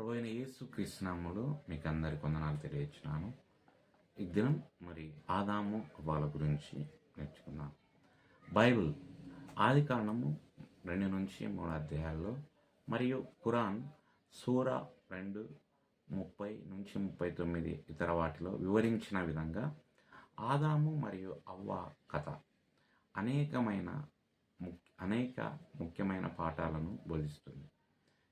ప్రభు అయిన యేసు కృష్ణములు మీకు అందరి కొందనాలు తెలియచున్నాను. ఈ దినం మరి ఆదాము వాళ్ళ గురించి నేర్చుకుందాం. బైబిల్ ఆది కారణము రెండు నుంచి మూడు అధ్యాయాల్లో మరియు ఖురాన్ సూర రెండు ముప్పై నుంచి ముప్పై తొమ్మిది ఇతర వాటిలో వివరించిన విధంగా ఆదాము మరియు అవ్వ కథ అనేకమైన ముఖ్య అనేక ముఖ్యమైన పాఠాలను బోధిస్తుంది.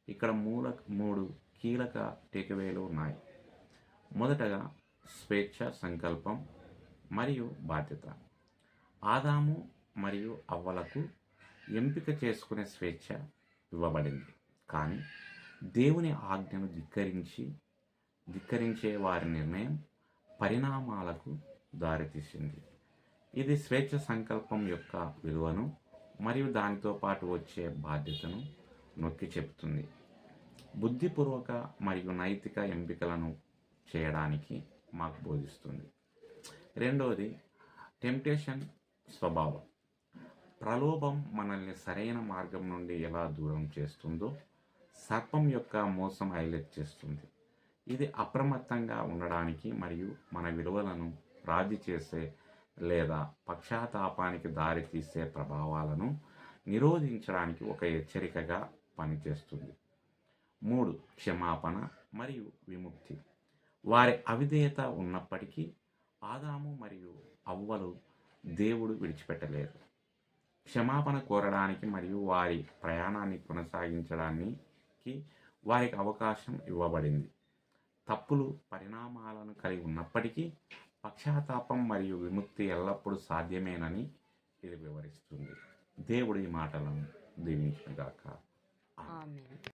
ఇక్కడ మూల మూడు కీలక టేకవేలు ఉన్నాయి. మొదటగా స్వేచ్ఛ సంకల్పం మరియు బాధ్యత. ఆదాము మరియు అవ్వలకు ఎంపిక చేసుకునే స్వేచ్ఛ ఇవ్వబడింది. కానీ దేవుని ఆజ్ఞను ధిక్కరించి ధిక్కరించే వారి నిర్ణయం పరిణామాలకు దారితీసింది. ఇది స్వేచ్ఛ సంకల్పం యొక్క విలువను మరియు దానితో పాటు వచ్చే బాధ్యతను నొక్కి చెబుతుంది బుద్ధిపూర్వక మరియు నైతిక ఎంపికలను చేయడానికి మాకు బోధిస్తుంది. రెండవది టెంప్టేషన్ స్వభావం. ప్రలోభం మనల్ని సరైన మార్గం నుండి ఎలా దూరం చేస్తుందో సర్పం యొక్క మోసం హైలైట్ చేస్తుంది. ఇది అప్రమత్తంగా ఉండడానికి మరియు మన విలువలను రాజీ చేసే లేదా పక్షాతాపానికి దారితీసే ప్రభావాలను నిరోధించడానికి ఒక హెచ్చరికగా పనిచేస్తుంది. మూడు క్షమాపణ మరియు విముక్తి. వారి అవిధేయత ఉన్నప్పటికీ ఆదాము మరియు అవ్వలు దేవుడు విడిచిపెట్టలేదు. క్షమాపణ కోరడానికి మరియు వారి ప్రయాణాన్ని కొనసాగించడానికి వారికి అవకాశం ఇవ్వబడింది. తప్పులు పరిణామాలను కలిగి ఉన్నప్పటికీ పక్షాతాపం మరియు విముక్తి ఎల్లప్పుడూ సాధ్యమేనని ఇది వివరిస్తుంది. దేవుడి మాటలను దీవించుగాక ఆమె